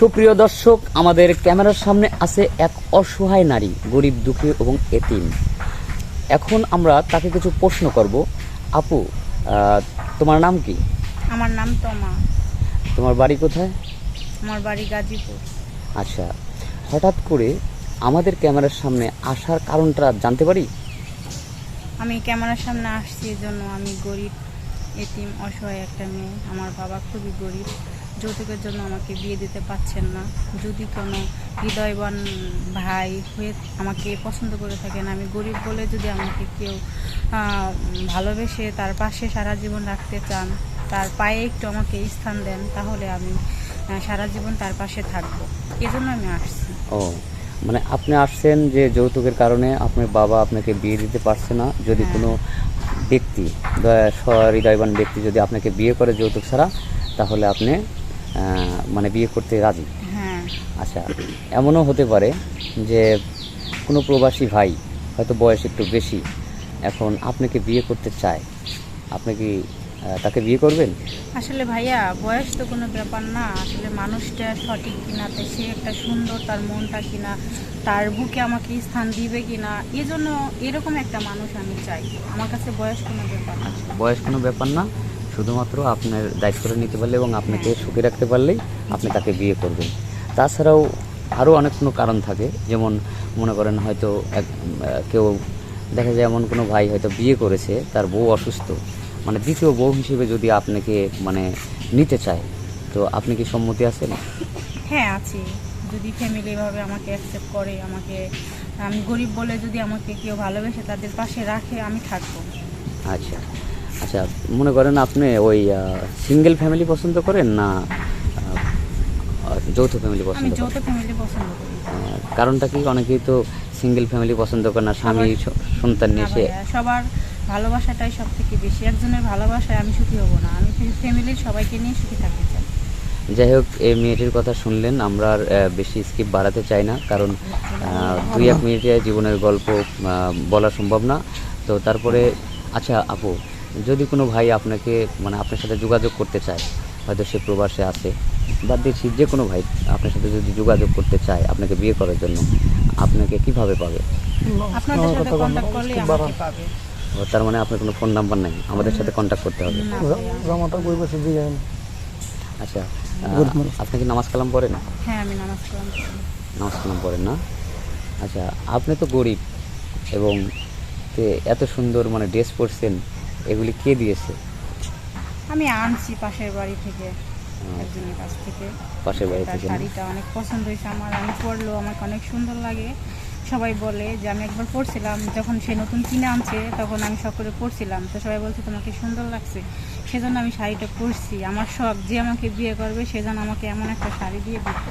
সুপ্রিয় দর্শক আমাদের ক্যামেরার সামনে আছে এক অসহায় নারী গরিব দুঃখী এবং এতিম। এখন আমরা তাকে কিছু প্রশ্ন করব। আপু তোমার নাম কি? আমার নাম তমা। তোমার বাড়ি কোথায়? আমার বাড়ি গাজীপুর। আচ্ছা হঠাৎ করে আমাদের ক্যামেরার সামনে আসার কারণটা জানতে পারি? আমি ক্যামেরার সামনে আসছি এই জন্য আমি গরিব এতিম অসহায় একটা মেয়ে। আমার বাবা খুবই গরিব। যৌতুকের জন্য আমাকে বিয়ে দিতে পারছেন না। যদি কোনো হৃদয়বান ভাই হয়ে আমাকে পছন্দ করে থাকেন আমি গরিব বলে যদি আমাকে কেউ ভালোবেসে তার পাশে সারা জীবন রাখতে চান তার পায়ে একটু আমাকে স্থান দেন তাহলে আমি সারা জীবন তার পাশে থাকব। এজন্য আমি আসছি। ও মানে আপনি আসছেন যে যৌতুকের কারণে আপনার বাবা আপনাকে বিয়ে দিতে পারছে না যদি হ্যাঁ। কোনো ব্যক্তি দয়া- সহৃদয়বান ব্যক্তি যদি আপনাকে বিয়ে করে যৌতুক ছাড়া তাহলে আপনি মানে বিয়ে করতে রাজি? হ্যাঁ। আচ্ছা এমনও হতে পারে যে কোনো প্রবাসী ভাই হয়তো বয়স একটু বেশি এখন আপনাকে বিয়ে করতে চায়। আপনি কি তাকে বিয়ে করবেন? আসলে ভাইয়া বয়স তো কোনো ব্যাপার না। আসলে মানুষটা সঠিক কিনা তাই সে একটা সুন্দর তার মনটা কিনা তার বুকে আমাকে স্থান দিবে কিনা এজন্য এরকম একটা মানুষ আমি চাই। আমার কাছে বয়স কোনো ব্যাপার না। বয়স কোনো ব্যাপার না। শুধুমাত্র আপনার দায়িত্বটা নিতে পারলে এবং আপনাকে সুখে রাখতে পারলেই আপনি তাকে বিয়ে করবেন। তাছাড়াও আরও অনেক কোনো কারণ থাকে। যেমন মনে করেন হয়তো এক কেউ দেখা যায় এমন কোনো ভাই হয়তো বিয়ে করেছে তার বউ অসুস্থ। মানে দ্বিতীয় বউ হিসেবে যদি আপনাকে মানে নিতে চায় তো আপনি কি সম্মতি আছেন? হ্যাঁ আছি। যদি ফ্যামিলি এভাবে আমাকে অ্যাকসেপ্ট করে আমাকে আমি গরিব বলে যদি আমাকে কেউ ভালোবেসে তাদের পাশে রাখে আমি থাকব। আচ্ছা। আচ্ছা মনে করেন আপনি ওই সিঙ্গেল ফ্যামিলি পছন্দ করেন না যৌথ ফ্যামিলি পছন্দ করেন যৌথ ফ্যামিলি পছন্দ করি। কারণটা কি? অনেকেই তো সিঙ্গেল ফ্যামিলি পছন্দ করে না স্বামী সন্তান নিয়ে সে সবার ভালোবাসাটাই সব থেকে বেশি। একজনের ভালোবাসায় আমি সুখী হব না। আমি ফ্যামিলির সবাইকে নিয়ে সুখী থাকতে চাই। যাই হোক এই মেয়েটির কথা শুনলেন আমরা আর বেশি স্কিপ বাড়াতে চাই না কারণ দুই এক মিনিটে জীবনের গল্প বলা সম্ভব না। তো তারপরে আচ্ছা আপু যদি কোনো ভাই আপনাকে মানে আপনার সাথে যোগাযোগ করতে চায় হয়তো সে প্রবাসে আছে বাদ দিচ্ছি যে কোনো ভাই আপনার সাথে যদি যোগাযোগ করতে চায় আপনাকে বিয়ে করার জন্য আপনাকে কীভাবে পাবে? তার মানে আপনার কোনো ফোন নাম্বার নাই। আমাদের সাথে কন্ট্যাক্ট করতে হবে। আচ্ছা আপনি কি নামাজ কালাম পড়েন? হ্যাঁ নামাজ কালাম নামাজ কালাম পড়েন না? আচ্ছা আপনি তো গরিব এবং তে এত সুন্দর মানে ড্রেস পরছেন। এগুলি কে দিয়েছে? আমি আনছি পাশের বাড়ি থেকে একজনের কাছ থেকে। পাশের বাড়ি থেকে শাড়িটা অনেক পছন্দ হয়েছে আমার আমি পরলেও আমাকে অনেক সুন্দর লাগে। সবাই বলে যে আমি একবার পরছিলাম যখন সে নতুন কিনে আনছে তখন আমি সকলে পরছিলাম। তো সবাই বলছে তোমাকে সুন্দর লাগছে। সেজন্য আমি শাড়িটা পরছি। আমার শখ যে আমাকে বিয়ে করবে সেজন্য আমাকে এমন একটা শাড়ি দিয়ে দিত